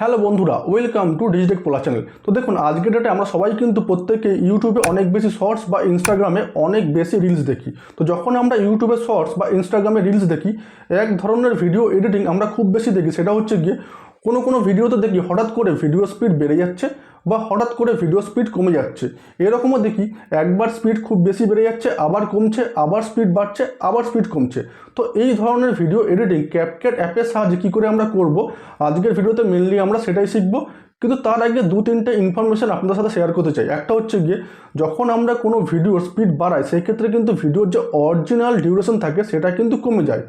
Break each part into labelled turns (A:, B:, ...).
A: Hello বন্ধুরা, welcome to Digitech Pola channel. তো দেখুন, আজকের ডেটে আমরা সবাই কিন্তু প্রত্যেকে ইউটিউবে অনেক বেশি শর্টস বা ইনস্টাগ্রামে অনেক বেশি রিলস দেখি। তো যখন আমরা ইউটিউবে শর্টস বা ইনস্টাগ্রামে রিলস দেখি, এক ধরনের ভিডিও এডিটিং আমরা খুব বেশি দেখি, সেটা হচ্ছে গিয়ে কোনো কোনো ভিডিওতে দেখি হঠাৎ করে ভিডিও স্পিড বেড়ে যাচ্ছে বা হঠাৎ করে ভিডিও স্পিড কমে যাচ্ছে। এরকমও দেখি একবার স্পিড খুব বেশি বেড়ে যাচ্ছে, আবার কমছে, আবার স্পিড বাড়ছে, আবার স্পিড কমছে। তো এই ধরনের ভিডিও এডিটিং ক্যাপকাট অ্যাপের সাহায্যে কী করে আমরা করব? আজকের ভিডিওতে মেনলি আমরা সেটাই শিখব। কিন্তু তার আগে দু তিনটে ইনফরমেশন আপনাদের সাথে শেয়ার করতে চাই। একটা হচ্ছে গিয়ে, যখন আমরা কোনো ভিডিওর স্পিড বাড়াই সেই ক্ষেত্রে কিন্তু ভিডিওর যে অরিজিনাল ডিউরেশন থাকে, সেটা কিন্তু কমে যায়।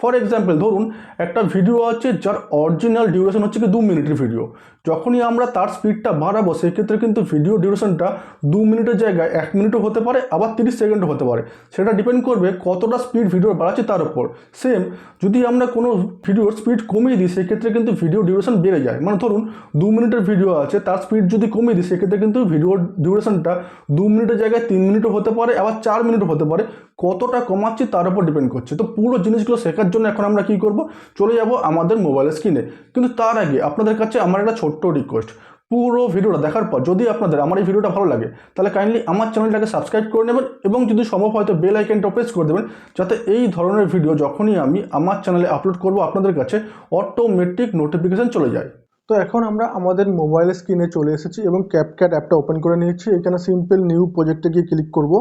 A: ফর এক্সাম্পল ধরুন, একটা ভিডিও আছে যার অরিজিনাল ডিউরেশন হচ্ছে কি দু মিনিটের ভিডিও যখনই আমরা তার স্পিডটা বাড়াবো, সেক্ষেত্রে কিন্তু ভিডিও ডিউরেশনটা দু মিনিটের জায়গায় এক মিনিটও হতে পারে, আবার তিরিশ সেকেন্ডও হতে পারে। সেটা ডিপেন্ড করবে কতটা স্পিড ভিডিও বাড়াচ্ছে তার উপর। সেম যদি আমরা কোনো ভিডিওর স্পিড কমিয়ে দিই, সেক্ষেত্রে কিন্তু ভিডিও ডিউরেশন বেড়ে যায়। মানে ধরুন, দু মিনিটের ভিডিও আছে, তার স্পিড যদি কমিয়ে দিই, সেক্ষেত্রে কিন্তু ভিডিও ডিউরেশনটা দু মিনিটের জায়গায় তিন মিনিটও হতে পারে, আবার চার মিনিটও হতে পারে। কতটা কমাচ্ছি তার উপর ডিপেন্ড করছে। তো পুরো জিনিসগুলো শেখার জন্য এখন আমরা কী করব? চলে যাব আমাদের মোবাইল স্ক্রিনে কিন্তু তার আগে আপনাদের কাছে আমার একটা ছোট্ট রিকোয়েস্ট পুরো ভিডিওটা দেখার পর যদি আপনাদের আমার এই ভিডিওটা ভালো লাগে, তাহলে কাইন্ডলি আমার চ্যানেলটাকে সাবস্ক্রাইব করে নেবেন এবং যদি সম্ভব হয়তো বেল আইকনটা প্রেস করে দেবেন, যাতে এই ধরনের ভিডিও যখনই আমি আমার চ্যানেলে আপলোড করব, আপনাদের কাছে অটোমেটিক নোটিফিকেশান চলে যায়। তো এখন আমরা আমাদের মোবাইল স্ক্রিনে চলে এসেছি এবং ক্যাপক্যাট অ্যাপটা ওপেন করে নিয়েছি। এখানে সিম্পল নিউ প্রজেক্টে গিয়ে ক্লিক করব।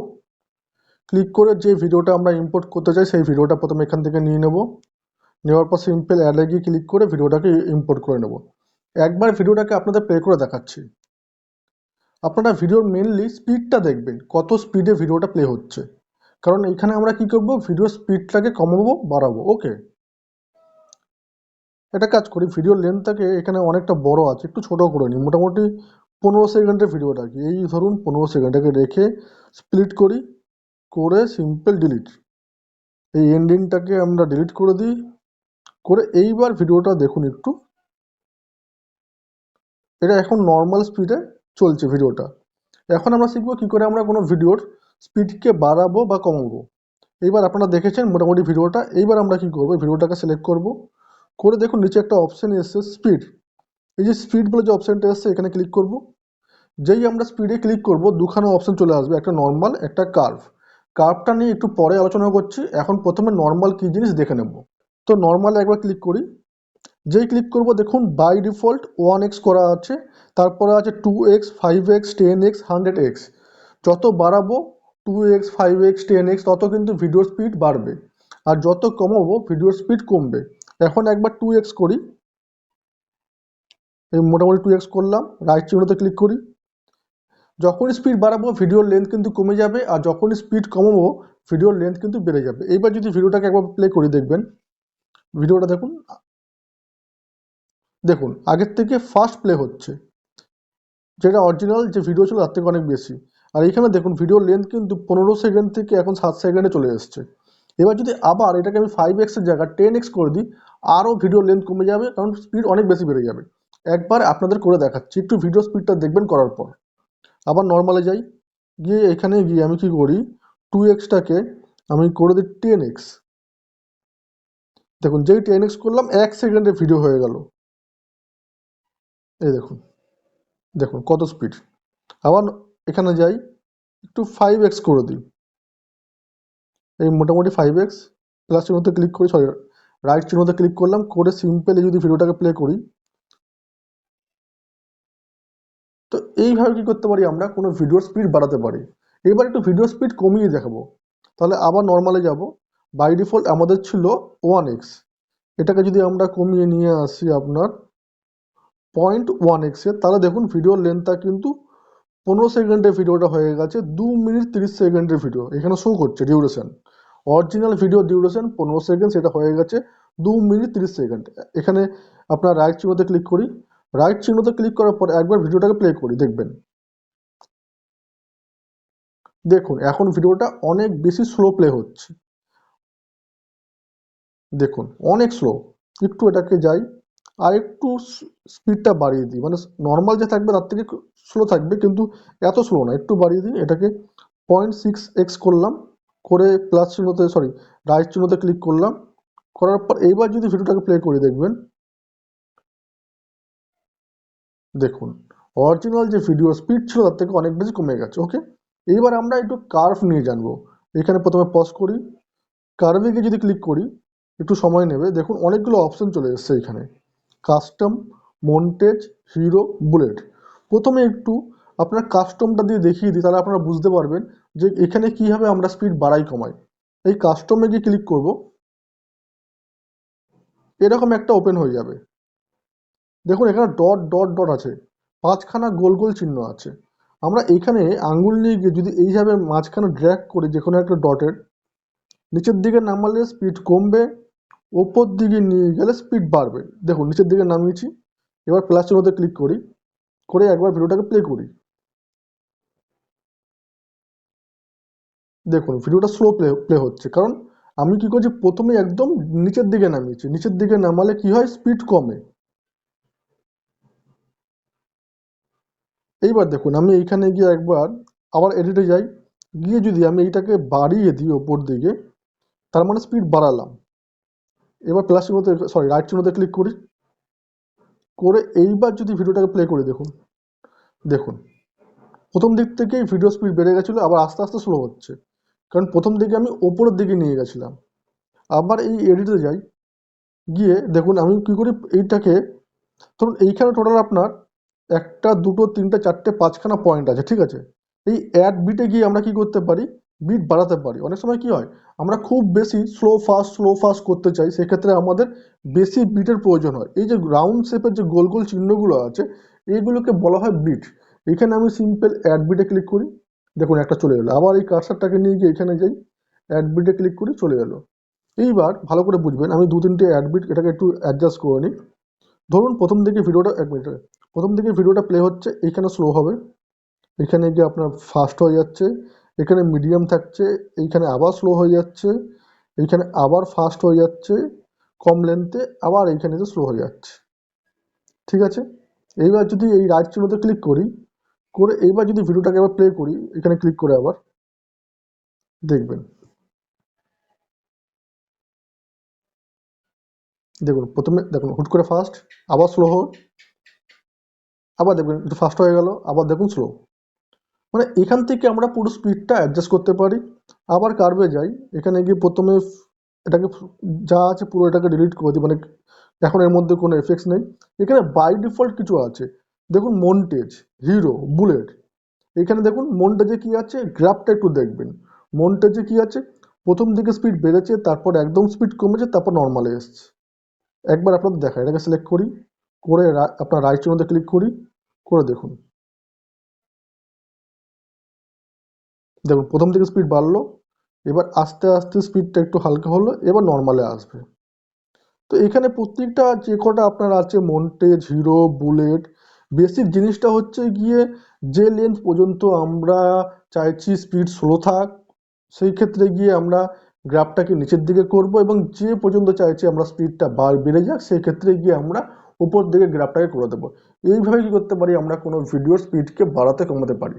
A: ক্লিক করে যে ভিডিওটা আমরা ইম্পোর্ট করতে চাই, সেই ভিডিওটা প্রথমে এখান থেকে নিয়ে নেব। নেওয়ার পর সিম্পল অ্যাডে গিয়ে ক্লিক করে ভিডিওটাকে ইম্পোর্ট করে নেব। একবার ভিডিওটাকে আপনাদের প্লে করে দেখাচ্ছি। আপনারা ভিডিওর মেনলি স্পিডটা দেখবেন, কত স্পিডে ভিডিওটা প্লে হচ্ছে। কারণ এখানে আমরা কি করব? ভিডিও স্পিডটাকে কমাবো, বাড়াবো ওকে এটা কাজ করি, ভিডিওর লেন্থটাকে এখানে অনেকটা বড় আছে, একটু ছোট করে নিই, মোটামুটি পনেরো সেকেন্ডের ভিডিওটা কি। এই ধরুন, পনেরো সেকেন্ডটাকে রেখে স্প্লিট করি। করে সিম্পল ডিলিট এই এন্ডিংটাকে আমরা ডিলিট করে দিই। করে এইবার ভিডিওটা দেখুন একটু। এটা এখন নর্মাল স্পিডে চলছে ভিডিওটা এখন আমরা শিখব কী করে আমরা কোনো ভিডিওর স্পিডকে বাড়াবো বা কমাবো। এইবার আপনারা দেখেছেন মোটামুটি ভিডিওটা এইবার আমরা কি করব? ভিডিওটাকে সিলেক্ট করব। করে দেখুন নিচে একটা অপশান এসছে স্পিড এই যে স্পিড বলে যে অপশানটা এসছে, এখানে ক্লিক করব। যেই আমরা স্পিডে ক্লিক করব, দুখানা অপশান চলে আসবে। একটা নর্মাল একটা কার্ভ কার্ভটা নিয়ে একটু পরে আলোচনা করছি। এখন প্রথমে নর্মাল কী জিনিস দেখে নেব। তো নর্মাল একবার ক্লিক করি। যেই ক্লিক করব, দেখুন বাই ডিফল্ট ওয়ান এক্স করা আছে। তারপরে আছে two X five X ten X hundred X যত বাড়াবো two X five X ten X তত কিন্তু ভিডিওর স্পিড বাড়বে। আর যত কমাবো ভিডিওর স্পিড কমবে। এখন একবার টু এক্স করি। এই মোটামুটি টু এক্স করলাম। রাইট চিহ্নতে ক্লিক করি। যখন স্পিড বাড়াবো ভিডিওর লেন্থ কিন্তু কমে যাবে আর যখন স্পিড কমাবো ভিডিওর লেন্থ কিন্তু বেড়ে যাবে। এইবার যদি ভিডিওটাকে একবার প্লে করি দেখবেন ভিডিওটা দেখুন দেখুন, আগের থেকে ফাস্ট প্লে হচ্ছে। যেটা অরিজিনাল যে ভিডিও ছিল, তার থেকে অনেক বেশি। আর এখানে দেখুন ভিডিওর লেন্থ কিন্তু পনেরো সেকেন্ড থেকে এখন সাত সেকেন্ডে চলে এসছে। এবার যদি আবার এটাকে আমি ফাইভ এক্সের জায়গায় টেন এক্স করে দিই, আরও ভিডিওর লেন্থ কমে যাবে, কারণ স্পিড অনেক বেশি বেড়ে যাবে। একবার আপনাদের করে দেখাচ্ছি, একটু ভিডিও স্পিডটা দেখবেন করার পর। আবার নর্মালে যাই। গিয়ে এখানে গিয়ে আমি কি করি? টু এক্সটাকে আমি করে দিই টেন এক্স দেখুন, যেই টেন এক্স করলাম, এক সেকেন্ডে ভিডিও হয়ে গেল। এই দেখুন দেখুন কত স্পিড আবার এখানে যাই, একটু ফাইভ এক্স করে দিই। এই মোটামুটি ফাইভ এক্স প্লাস চিহ্নতে ক্লিক করি সরি রাইট চিহ্নতে ক্লিক করলাম, করে সিম্পলি যদি ভিডিওটাকে প্লে করি এইভাবে কি করতে পারি আমরা? কোনো ভিডিও স্পিড বাড়াতে পারি। এবার একটু ভিডিও স্পিড কমিয়ে দেখাবো। তাহলে আবার নর্মালে যাব। বাই ডিফল্ট আমাদের ছিল ওয়ান এক্স এটাকে যদি আমরা কমিয়ে নিয়ে আসি আপনার পয়েন্ট ওয়ান এক্সে তাহলে দেখুন ভিডিওর লেন্থটা কিন্তু পনেরো সেকেন্ডের ভিডিওটা হয়ে গেছে, দু মিনিট তিরিশ সেকেন্ডের ভিডিও এখানে শো করছে ডিউরেশন অরিজিনাল ভিডিও ডিউরেশন পনেরো সেকেন্ড সেটা হয়ে গেছে দু মিনিট তিরিশ সেকেন্ড এখানে আপনার রাইট চিহ্নতে ক্লিক করি। রাইট চিহ্নতে ক্লিক করার পর একবার ভিডিওটাকে প্লে করি, দেখবেন। দেখুন, এখন ভিডিওটা অনেক বেশি স্লো প্লে হচ্ছে। দেখুন, অনেক স্লো একটু এটাকে যাই, আর একটু স্পিডটা বাড়িয়ে দিই। মানে নর্মাল যে থাকবে, তার থেকে স্লো থাকবে, কিন্তু এত স্লো না। একটু বাড়িয়ে দিই, এটাকে পয়েন্ট সিক্স এক্স করলাম, করে প্লাস চিহ্নতে সরি রাইট চিহ্নতে ক্লিক করলাম। করার পর এইবার যদি ভিডিওটাকে প্লে করি, দেখবেন দেখুন অরিজিনাল যে ভিডিও স্পিড ছিল তার থেকে অনেক বেশি কমে গেছে ওকে এইবার আমরা একটু কার্ভ নিয়ে জানব। এখানে প্রথমে পজ করি কার্ভে গিয়ে যদি ক্লিক করি, একটু সময় নেবে। দেখুন, অনেকগুলো অপশন চলে এসছে এখানে। কাস্টম মন্টেজ হিরো বুলেট প্রথমে একটু আপনার কাস্টমটা দিয়ে দেখিয়ে দিই, তাহলে আপনারা বুঝতে পারবেন যে এখানে কীভাবে আমরা স্পিড বাড়াই, কমাই। এই কাস্টমে গিয়ে ক্লিক করব, এরকম একটা ওপেন হয়ে যাবে। দেখুন, এখানে ডট ডট ডট আছে। পাঁচখানা গোল গোল চিহ্ন আছে। আমরা এখানে আঙ্গুল নিয়ে গিয়ে যদি এইভাবে মাঝখানে ড্র্যাক করি, যে কোনো একটা ডটের নিচের দিকে নামালে স্পিড কমবে, ওপর দিকে নিয়ে গেলে স্পিড বাড়বে। দেখুন, নিচের দিকে নামিয়েছি, এবার প্লাস চিহ্নতে ক্লিক করি, করে একবার ভিডিওটাকে প্লে করি। দেখুন, ভিডিওটা স্লো প্লে প্লে হচ্ছে। কারণ আমি কি করছি? প্রথমে একদম নিচের দিকে নামিয়েছি। নিচের দিকে নামালে কি হয়? স্পিড কমে। এইবার দেখুন, আমি এইখানে গিয়ে একবার আবার এডিটে যাই। গিয়ে যদি আমি এইটাকে বাড়িয়ে দিই ওপর দিকে, তার মানে স্পিড বাড়ালাম। এবার প্লাস চিহ্নতে সরি রাইট চিহ্নতে ক্লিক করি। করে এইবার যদি ভিডিওটাকে প্লে করি, দেখুন। দেখুন, প্রথম দিক থেকেই ভিডিও স্পিড বেড়ে গেছিল, আবার আস্তে আস্তে স্লো হচ্ছে। কারণ প্রথম দিকে আমি ওপরের দিকে নিয়ে গেছিলাম। আবার এই এডিটে যাই। গিয়ে দেখুন, আমি কী করি, এইটাকে, ধরুন এইখানে টোটাল আপনার একটা, দুটো, তিনটে, চারটে, পাঁচখানা পয়েন্ট আছে, ঠিক আছে? এই অ্যাড বিটে গিয়ে আমরা কি করতে পারি? বিট বাড়াতে পারি। অনেক সময় কি হয়? আমরা খুব বেশি স্লো ফাস্ট স্লো ফাস্ট করতে চাই, সেক্ষেত্রে আমাদের বেশি বিটের প্রয়োজন হয়। এই যে রাউন্ড শেপের যে গোল গোল চিহ্নগুলো আছে এইগুলোকে বলা হয় বিট এখানে আমি সিম্পল অ্যাড বিটে ক্লিক করি। দেখুন, একটা চলে এলো। আবার এই কার্সারটাকে নিয়ে গিয়ে এখানে যাই অ্যাড বিটে ক্লিক করি, চলে এলো। এইবার ভালো করে বুঝবেন, আমি দু তিনটে অ্যাড বিট এটাকে একটু অ্যাডজাস্ট করে নিই। ধরুন, প্রথম দিকে ভিডিওটা এক মিনিট প্রথম দিকে ভিডিওটা প্লে হচ্ছে, এইখানে স্লো হবে। এখানে গিয়ে আপনার ফাস্ট হয়ে যাচ্ছে, এখানে মিডিয়াম থাকছে, এইখানে আবার স্লো হয়ে যাচ্ছে, এইখানে আবার ফাস্ট হয়ে যাচ্ছে, কম লেন্থে আবার এইখানে যে স্লো হয়ে যাচ্ছে। ঠিক আছে? এইবার যদি এই রাইট চিহ্নতে ক্লিক করি, করে এইবার যদি ভিডিওটাকে আবার প্লে করি, এখানে ক্লিক করে আবার দেখবেন। দেখুন, প্রথমে দেখুন, হুট করে ফাস্ট আবার স্লো হোক। আবার দেখবেন একটু ফাস্ট হয়ে গেল, আবার দেখুন স্লো মানে এখান থেকে আমরা পুরো স্পিডটা অ্যাডজাস্ট করতে পারি। আবার কার্ভে যাই, এখানে গিয়ে প্রথমে এটাকে যা আছে পুরো এটাকে ডিলিট করে দিই মানে এখন এর মধ্যে কোনো এফেক্টস নেই। এখানে বাই ডিফল্ট কিছু আছে। দেখুন মন্টেজ হিরো বুলেট এখানে দেখুন মন্টেজে কি আছে? গ্রাফটা একটু দেখবেন। মন্টেজে কি আছে? প্রথম দিকে স্পিড বেড়েছে, তারপর একদম স্পিড কমেছে, তারপর নর্মালে এসছে। একবার আপনাদের দেখা এটাকে সিলেক্ট করি। করে আপনার রাইট চিহ্নতে ক্লিক করি, করে দেখুন। দেখুন, প্রথম থেকে স্পিড বাড়লো, এবার আস্তে আস্তে স্পিডটা একটু হালকা হলো, এবার নর্মালে আসবে। তো এখানে প্রত্যেকটা যে কটা আপনার আছে মন্টেজ হিরো বুলেট বেসিক জিনিসটা হচ্ছে গিয়ে যে লেন্থ পর্যন্ত আমরা চাইছি স্পিড স্লো থাক, সেই ক্ষেত্রে গিয়ে আমরা গ্রাফটাকে নিচের দিকে করব এবং যে পর্যন্ত চাইছি আমরা স্পিডটা বাড় বেড়ে যাক, সেই ক্ষেত্রে গিয়ে আমরা উপর দিকে গ্রাফটাকে করে দেবো। এইভাবে কী করতে পারি? আমরা কোনো ভিডিওর স্পিডকে বাড়াতে কমাতে পারি।